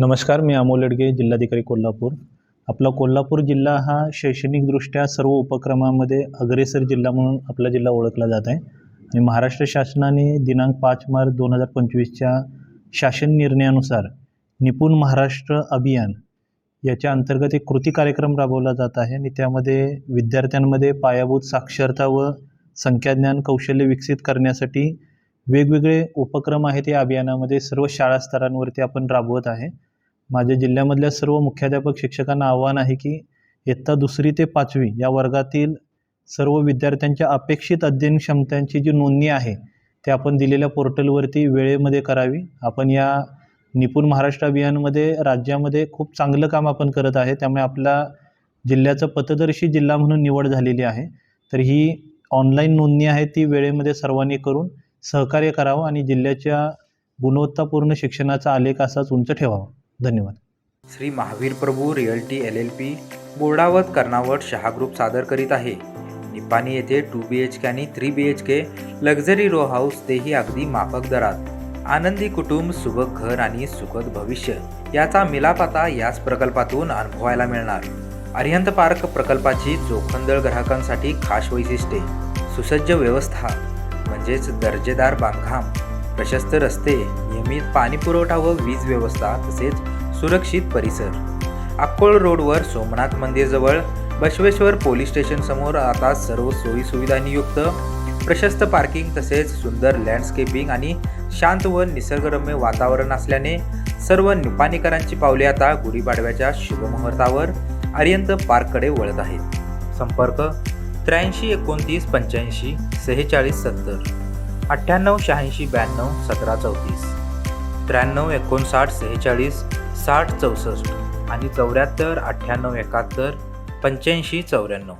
नमस्कार मी अमोल लडगे जिल्हाधिकारी कोल्हापूर. आपला कोल्हापूर जिल्हा हा शैक्षणिकदृष्ट्या सर्व उपक्रमामध्ये अग्रेसर जिल्हा म्हणून आपला जिल्हा ओळखला जात आहे. आणि महाराष्ट्र शासनाने दिनांक पाच मार्च दोन हजार पंचवीसच्या शासन निर्णयानुसार निपुण महाराष्ट्र अभियान याच्या अंतर्गत एक कृती कार्यक्रम राबवला जात आहे. आणि त्यामध्ये विद्यार्थ्यांमध्ये पायाभूत साक्षरता व संख्याज्ञान कौशल्य विकसित करण्यासाठी वेगवेगळे उपक्रम आहेत या अभियानामध्ये. सर्व शाळा स्तरांवरती आपण राबवत आहे. माझ्या जिल्ह्यामधल्या सर्व मुख्याध्यापक शिक्षकांना आव्हान आहे की इयत्ता दुसरी ते पाचवी या वर्गातील सर्व विद्यार्थ्यांच्या अपेक्षित अध्ययन क्षमतांची जी नोंदणी आहे ते आपण दिलेल्या पोर्टलवरती वेळेमध्ये करावी. आपण या निपुण महाराष्ट्र अभियानमध्ये राज्यामध्ये खूप चांगलं काम आपण करत आहे त्यामुळे आपला जिल्ह्याचं पथदर्शी जिल्हा म्हणून निवड झालेली आहे. तर ही ऑनलाईन नोंदणी आहे ती वेळेमध्ये सर्वांनी करून सहकार्य करावं आणि जिल्ह्याच्या गुणवत्तापूर्ण शिक्षणाचा आलेख असाच उंच ठेवावा. धन्यवाद. Shri Mahavir Prabhu realty L L P Bordawat Karnawat Shah group सादर करीत आहे. निपाणी येथे टू बी एच के आणि three B H K luxury row house तेही अगदी माफक दरात. आनंदी कुटुंब सुबक घर आणि सुखद भविष्य याचा मिलाप आता याच प्रकल्पातून अनुभवायला मिळणार. अरिहंत पार्क प्रकल्पाची जोखंदळ ग्राहकांसाठी खास वैशिष्ट्ये. सुसज्ज व्यवस्था म्हणजेच दर्जेदार बांधकाम प्रशस्त रस्ते नियमित पाणी पुरवठा व वीज व्यवस्था तसेच सुरक्षित परिसर. अक्कोळ रोडवर सोमनाथ मंदिरजवळ बसवेश्वर पोलीस स्टेशन समोर आता सर्व सोयी सुविधांनी युक्त प्रशस्त पार्किंग तसेच सुंदर लँडस्केपिंग आणि शांत व निसर्गरम्य वातावरण असल्याने सर्व निपाणीकरांची पावले आता गुढीपाडव्याच्या शुभमुहूर्तावर अर्यंत पार्ककडे वळत आहेत. संपर्क त्र्याऐंशी एकोणतीस पंच्याऐंशी सेहेचाळीस सत्तर. अठ्ठ्याण्णव शहाऐंशी ब्याण्णव सतरा चौतीस. त्र्याण्णव एकोणसाठ सेहेचाळीस साठ चौसष्ट आणि चौऱ्याहत्तर अठ्ठ्याण्णव एकाहत्तर पंच्याऐंशी चौऱ्याण्णव.